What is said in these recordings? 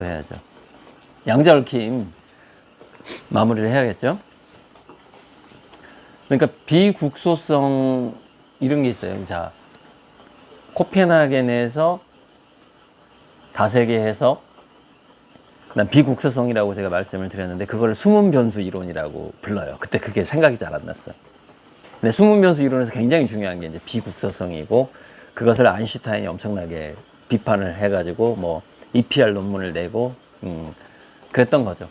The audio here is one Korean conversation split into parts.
해야죠. 양자 얽힘 마무리를 해야겠죠. 그러니까 비국소성 이런 게 있어요. 자, 코펜하겐에서 다세계 해석, 그다음 비국소성이라고 제가 말씀을 드렸는데 그걸 숨은 변수 이론이라고 불러요. 그때 그게 생각이 잘 안 났어요. 근데 숨은 변수 이론에서 굉장히 중요한 게 이제 비국소성이고 그것을 아인슈타인이 엄청나게 비판을 해가지고 뭐 EPR 논문을 내고 음, 그랬던 거죠.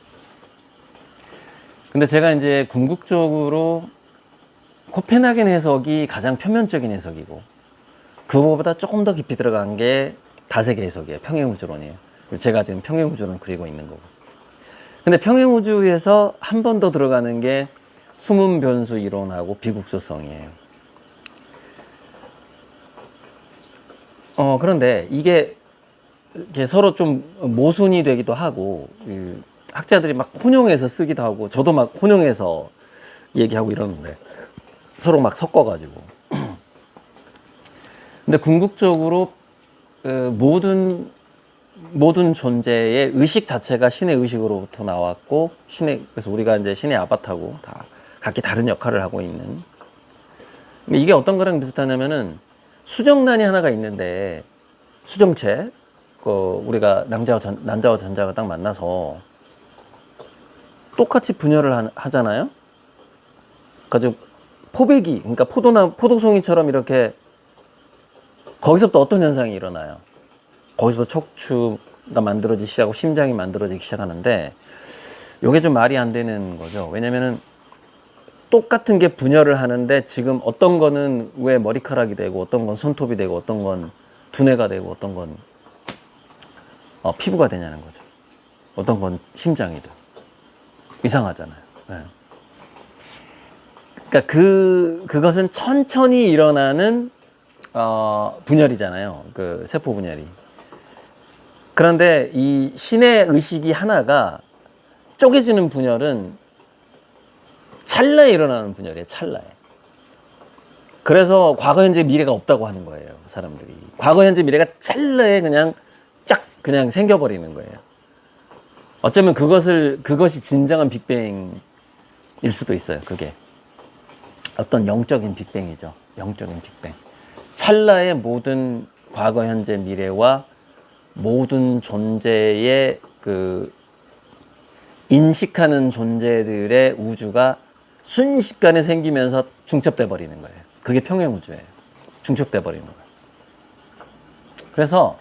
근데 제가 이제 궁극적으로 코펜하겐 해석이 가장 표면적인 해석이고 그거보다 조금 더 깊이 들어간 게 다세계 해석이에요. 평행우주론이에요. 제가 지금 평행우주론 그리고 있는 거고. 근데 평행우주에서 한 번 더 들어가는 게 숨은 변수 이론하고 비국소성이에요. 어, 그런데 이게 이게 서로 좀 모순이 되기도 하고 그 학자들이 막 혼용해서 쓰기도 하고 저도 막 혼용해서 얘기하고 이러는데 서로 막 섞어가지고. 근데 궁극적으로 그 모든 모든 존재의 의식 자체가 신의 의식으로부터 나왔고 신의 그래서 우리가 이제 신의 아바타고 다 각기 다른 역할을 하고 있는. 이게 어떤 거랑 비슷하냐면은 수정란이 하나가 있는데 수정체 그 우리가 남자와 전, 남자와 전자가 딱 만나서 똑같이 분열을 하, 하잖아요. 가지고 포배기 그러니까 포도나 포도송이처럼 이렇게 거기서부터 어떤 현상이 일어나요? 거기서부터 척추가 만들어지기 시작하고 심장이 만들어지기 시작하는데 이게 좀 말이 안 되는 거죠. 왜냐면은 똑같은 게 분열을 하는데 지금 어떤 거는 왜 머리카락이 되고 어떤 건 손톱이 되고 어떤 건 두뇌가 되고 어떤 건 어, 피부가 되냐는 거죠. 어떤 건 심장이 돼. 이상하잖아요. 네. 그러니까 그 그것은 천천히 일어나는 어, 분열이잖아요. 그 세포 분열이. 그런데 이 신의 의식이 하나가 쪼개지는 분열은 찰나에 일어나는 분열이에요. 찰나에. 그래서 과거, 현재, 미래가 없다고 하는 거예요. 사람들이. 과거, 현재, 미래가 찰나에 그냥 쫙 그냥 생겨버리는 거예요. 어쩌면 그것을 그것이 진정한 빅뱅일 수도 있어요. 그게 어떤 영적인 빅뱅이죠. 영적인 빅뱅. 찰나의 모든 과거, 현재, 미래와 모든 존재의 그 인식하는 존재들의 우주가 순식간에 생기면서 중첩돼 버리는 거예요. 그게 평행 우주예요. 중첩돼 버리는 거예요. 그래서